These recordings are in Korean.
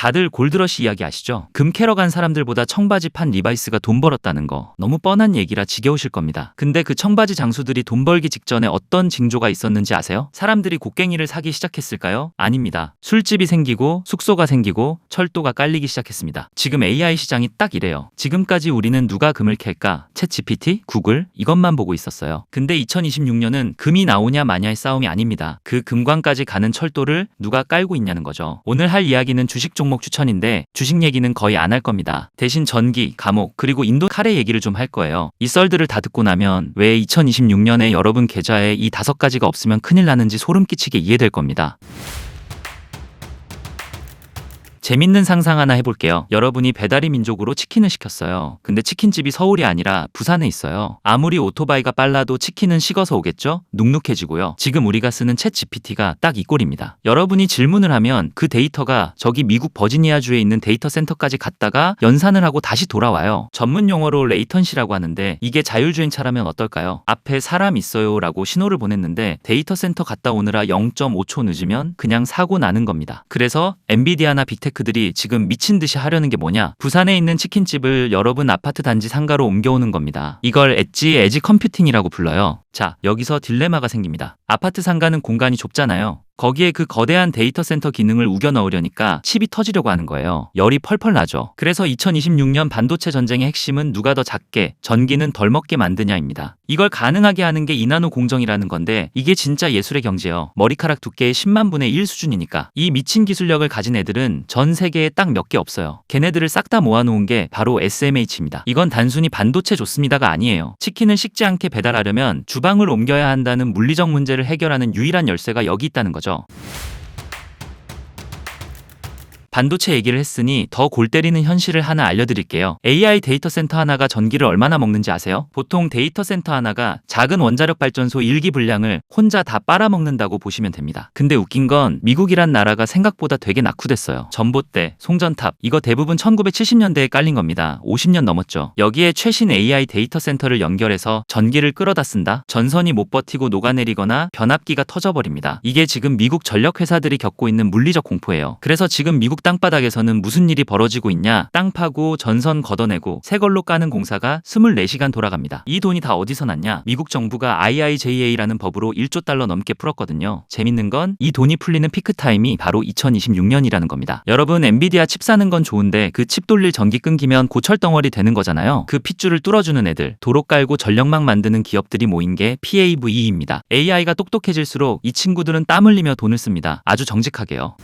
다들 골드러시 이야기 아시죠? 금 캐러 간 사람들보다 청바지 판 리바이스가 돈 벌었다는 거 너무 뻔한 얘기라 지겨우실 겁니다. 근데 그 청바지 장수들이 돈 벌기 직전에 어떤 징조가 있었는지 아세요? 사람들이 곡괭이를 사기 시작했을까요? 아닙니다. 술집이 생기고 숙소가 생기고 철도가 깔리기 시작했습니다. 지금 AI 시장이 딱 이래요. 지금까지 우리는 누가 금을 캘까? 챗 GPT? 구글? 이것만 보고 있었어요. 근데 2026년은 금이 나오냐 마냐의 싸움이 아닙니다. 그 금광까지 가는 철도를 누가 깔고 있냐는 거죠. 오늘 할 이야기는 주식 종목 추천인데 주식 얘기는 거의 안 할 겁니다. 대신 전기, 감옥, 그리고 인도 카레 얘기를 좀 할 거예요. 이 썰들을 다 듣고 나면 왜 2026년에 여러분 계좌에 이 다섯 가지가 없으면 큰일 나는지 소름 끼치게 이해될 겁니다. 재밌는 상상 하나 해볼게요. 여러분이 배달의 민족으로 치킨을 시켰어요. 근데 치킨집이 서울이 아니라 부산에 있어요. 아무리 오토바이가 빨라도 치킨은 식어서 오겠죠? 눅눅해지고요. 지금 우리가 쓰는 챗 GPT가 딱 이 꼴입니다. 여러분이 질문을 하면 그 데이터가 저기 미국 버지니아주에 있는 데이터 센터까지 갔다가 연산을 하고 다시 돌아와요. 전문 용어로 레이턴시라고 하는데 이게 자율주행차라면 어떨까요? 앞에 사람 있어요 라고 신호를 보냈는데 데이터 센터 갔다 오느라 0.5초 늦으면 그냥 사고 나는 겁니다. 그래서 엔비디아나 빅테크 들이 지금 미친 듯이 하려는 게 뭐냐? 부산에 있는 치킨집을 여러분 아파트 단지 상가로 옮겨오는 겁니다. 이걸 엣지 에지 컴퓨팅이라고 불러요. 자, 여기서 딜레마가 생깁니다. 아파트 상가는 공간이 좁잖아요. 거기에 그 거대한 데이터 센터 기능을 우겨 넣으려니까 칩이 터지려고 하는 거예요. 열이 펄펄 나죠. 그래서 2026년 반도체 전쟁의 핵심은 누가 더 작게, 전기는 덜 먹게 만드냐입니다. 이걸 가능하게 하는 게 이나노 공정이라는 건데 이게 진짜 예술의 경지예요. 머리카락 두께의 10만 분의 1 수준이니까. 이 미친 기술력을 가진 애들은 전 세계에 딱 몇 개 없어요. 걔네들을 싹 다 모아놓은 게 바로 SMH입니다. 이건 단순히 반도체 좋습니다가 아니에요. 치킨을 식지 않게 배달하려면 주방을 옮겨야 한다는 물리적 문제를 해결하는 유일한 열쇠가 여기 있다는 거죠. 거죠. 반도체 얘기를 했으니 더 골 때리는 현실을 하나 알려드릴게요. AI 데이터 센터 하나가 전기를 얼마나 먹는지 아세요? 보통 데이터 센터 하나가 작은 원자력 발전소 일기 분량을 혼자 다 빨아먹는다고 보시면 됩니다. 근데 웃긴 건 미국이란 나라가 생각보다 되게 낙후됐어요. 전봇대, 송전탑, 이거 대부분 1970년대에 깔린 겁니다. 50년 넘었죠. 여기에 최신 AI 데이터 센터를 연결해서 전기를 끌어다 쓴다? 전선이 못 버티고 녹아내리거나 변압기가 터져버립니다. 이게 지금 미국 전력 회사들이 겪고 있는 물리적 공포예요. 그래서 지금 미국 땅바닥에서는 무슨 일이 벌어지고 있냐? 땅 파고 전선 걷어내고 새 걸로 까는 공사가 24시간 돌아갑니다. 이 돈이 다 어디서 났냐? 미국 정부가 IIJA라는 법으로 1조 달러 넘게 풀었거든요. 재밌는 건 이 돈이 풀리는 피크 타임이 바로 2026년이라는 겁니다. 여러분 엔비디아 칩 사는 건 좋은데 그 칩 돌릴 전기 끊기면 고철 덩어리 되는 거잖아요. 그 핏줄을 뚫어주는 애들, 도로 깔고 전력망 만드는 기업들이 모인 게 PAVE입니다. AI가 똑똑해질수록 이 친구들은 땀 흘리며 돈을 씁니다. 아주 정직하게요.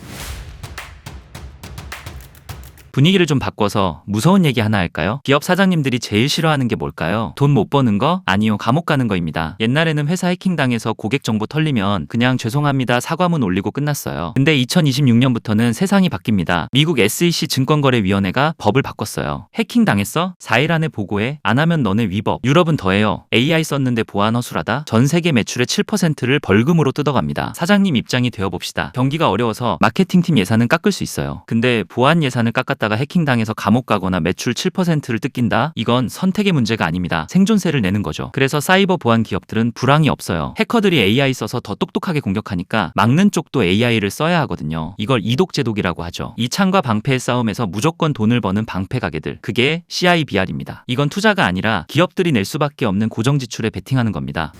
분위기를 좀 바꿔서 무서운 얘기 하나 할까요? 기업 사장님들이 제일 싫어하는 게 뭘까요? 돈 못 버는 거? 아니요, 감옥 가는 거입니다. 옛날에는 회사 해킹당해서 고객 정보 털리면 그냥 죄송합니다 사과문 올리고 끝났어요. 근데 2026년부터는 세상이 바뀝니다. 미국 SEC 증권거래위원회가 법을 바꿨어요. 해킹당했어? 4일 안에 보고해. 안 하면 너네 위법. 유럽은 더해요. AI 썼는데 보안 허술하다? 전 세계 매출의 7%를 벌금으로 뜯어갑니다. 사장님 입장이 되어봅시다. 경기가 어려워서 마케팅팀 예산은 깎을 수 있어요. 근데 보안 예산을 깎았다 하다가 해킹당해서 감옥 가거나 매출 7%를 뜯긴다? 이건 선택의 문제가 아닙니다. 생존세를 내는 거죠. 그래서 사이버 보안 기업들은 불황이 없어요. 해커들이 AI 써서 더 똑똑하게 공격하니까 막는 쪽도 AI를 써야 하거든요. 이걸 이독제독이라고 하죠. 이 창과 방패의 싸움에서 무조건 돈을 버는 방패 가게들. 그게 CIBR입니다. 이건 투자가 아니라 기업들이 낼 수밖에 없는 고정 지출에 베팅하는 겁니다.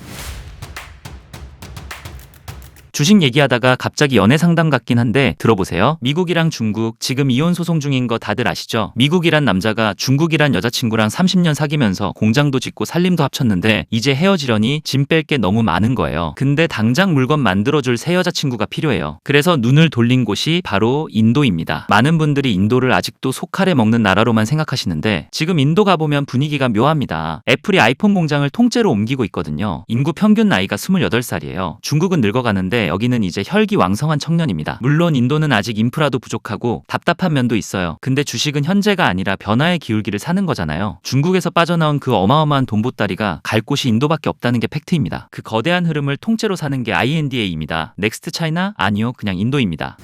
주식 얘기하다가 갑자기 연애 상담 같긴 한데 들어보세요. 미국이랑 중국 지금 이혼 소송 중인 거 다들 아시죠? 미국이란 남자가 중국이란 여자친구랑 30년 사귀면서 공장도 짓고 살림도 합쳤는데 이제 헤어지려니 짐 뺄 게 너무 많은 거예요. 근데 당장 물건 만들어줄 새 여자친구가 필요해요. 그래서 눈을 돌린 곳이 바로 인도입니다. 많은 분들이 인도를 아직도 소칼에 먹는 나라로만 생각하시는데 지금 인도 가보면 분위기가 묘합니다. 애플이 아이폰 공장을 통째로 옮기고 있거든요. 인구 평균 나이가 28살이에요. 중국은 늙어가는데 여기는 이제 혈기 왕성한 청년입니다. 물론 인도는 아직 인프라도 부족하고 답답한 면도 있어요. 근데 주식은 현재가 아니라 변화의 기울기를 사는 거잖아요. 중국에서 빠져나온 그 어마어마한 돈보따리가 갈 곳이 인도밖에 없다는 게 팩트입니다. 그 거대한 흐름을 통째로 사는 게 INDA입니다. 넥스트 차이나? 아니요, 그냥 인도입니다.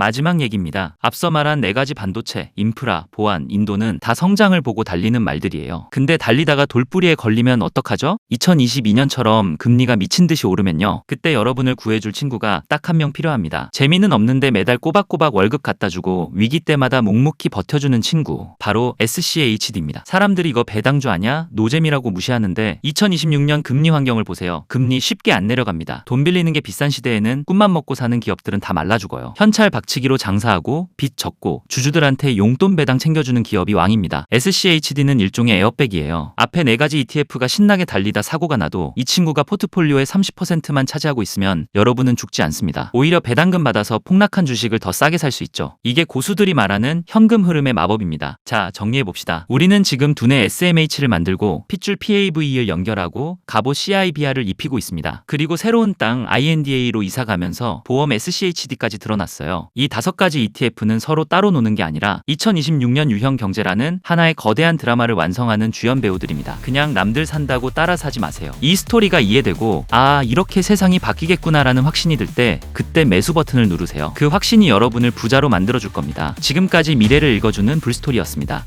마지막 얘기입니다. 앞서 말한 네 가지 반도체, 인프라, 보안, 인도는 다 성장을 보고 달리는 말들이에요. 근데 달리다가 돌뿌리에 걸리면 어떡하죠? 2022년처럼 금리가 미친 듯이 오르면요. 그때 여러분을 구해줄 친구가 딱 한 명 필요합니다. 재미는 없는데 매달 꼬박꼬박 월급 갖다 주고 위기 때마다 묵묵히 버텨주는 친구. 바로 SCHD입니다. 사람들이 이거 배당주 아냐? 노잼이라고 무시하는데 2026년 금리 환경을 보세요. 금리 쉽게 안 내려갑니다. 돈 빌리는 게 비싼 시대에는 꿈만 먹고 사는 기업들은 다 말라 죽어요. 현찰 박 치기로 장사하고 빚 적고 주주들한테 용돈 배당 챙겨주는 기업이 왕입니다. SCHD는 일종의 에어백이에요. 앞에 네 가지 ETF가 신나게 달리다 사고가 나도 이 친구가 포트폴리오의 30%만 차지하고 있으면 여러분은 죽지 않습니다. 오히려 배당금 받아서 폭락한 주식을 더 싸게 살 수 있죠. 이게 고수들이 말하는 현금 흐름의 마법입니다. 자, 정리해 봅시다. 우리는 지금 두뇌 SMH를 만들고 핏줄 PAV를 연결하고 갑옷 CIBR을 입히고 있습니다. 그리고 새로운 땅 INDA로 이사 가면서 보험 SCHD까지 드러났어요. 이 다섯 가지 ETF는 서로 따로 노는 게 아니라 2026년 유형 경제라는 하나의 거대한 드라마를 완성하는 주연 배우들입니다. 그냥 남들 산다고 따라 사지 마세요. 이 스토리가 이해되고 아 이렇게 세상이 바뀌겠구나라는 확신이 들 때 그때 매수 버튼을 누르세요. 그 확신이 여러분을 부자로 만들어줄 겁니다. 지금까지 미래를 읽어주는 불스토리였습니다.